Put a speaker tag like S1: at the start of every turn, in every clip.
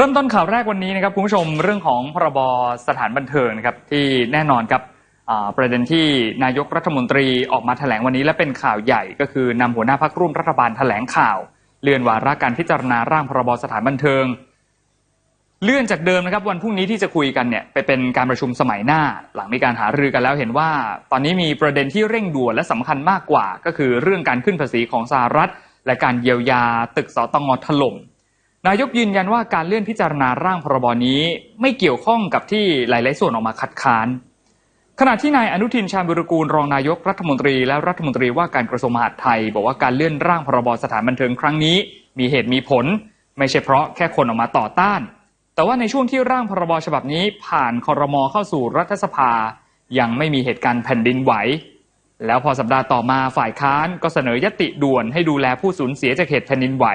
S1: เริ่มต้นข่าวแรกวันนี้นะครับคุณผู้ชมเรื่องของพรบสถานบันเทิงนะครับที่แน่นอนครับประเด็นที่นายกรัฐมนตรีออกมาแถลงวันนี้และเป็นข่าวใหญ่ก็คือนำหัวหน้าพักร่วมรัฐบาลแถลงข่าว เลื่อนวาระการพิจารณาร่างพรบสถานบันเทิง เลื่อนจากเดิมนะครับวันพรุ่งนี้ที่จะคุยกันเนี่ยไปเป็นการประชุมสมัยหน้า หลังมีการหารือกันแล้วเห็นว่า ตอนนี้มีประเด็นที่เร่งด่วนและสำคัญมากกว่า ก็คือเรื่องการขึ้นภาษีของสหรัฐ และการเยียวยาตึกสตงถล่ม นายกยืนยันว่าการเลื่อนพิจารณาร่างพรบนี้ไม่เกี่ยวข้องกับที่หลาย ๆ ส่วนออกมาคัดค้าน ขณะที่นายอนุทินชาญวิรุกูลรองนายกรัฐมนตรีและรัฐมนตรีว่าการกระทรวงมหาดไทย บอกว่าการเลื่อนร่างพรบสถานบันเทิงครั้งนี้ มีเหตุมีผล ไม่ใช่เพราะแค่คนออกมาต่อต้าน แต่ว่าในช่วงที่ร่างพรบฉบับนี้ ผ่านคอรมอเข้าสู่รัฐสภา ยังไม่มีเหตุการณ์แผ่นดินไหวแล้วพอสัปดาห์ต่อมาฝ่ายค้านก็เสนอยติด่วนให้ดูแลผู้สูญเสียจากเหตุแผ่นดินไหว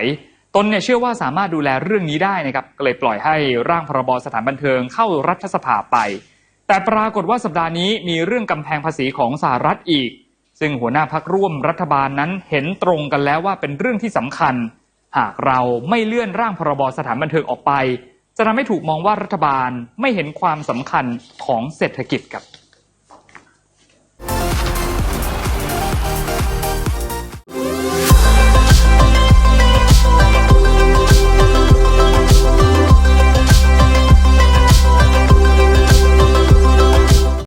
S1: ตนเนี่ยเชื่อว่าสามารถดูแลเรื่องนี้ได้นะครับก็เลยปล่อยให้ร่างพรบสถานบันเทิงเข้ารัฐสภาไป แต่ปรากฏว่าสัปดาห์นี้มีเรื่องกำแพงภาษีของสหรัฐอีก ซึ่งหัวหน้าพักร่วมรัฐบาลนั้นเห็นตรงกันแล้วว่าเป็นเรื่องที่สำคัญ หากเราไม่เลื่อนร่างพรบสถานบันเทิงออกไป จะทำให้ถูกมองว่ารัฐบาลไม่เห็นความสำคัญของเศรษฐกิจครับ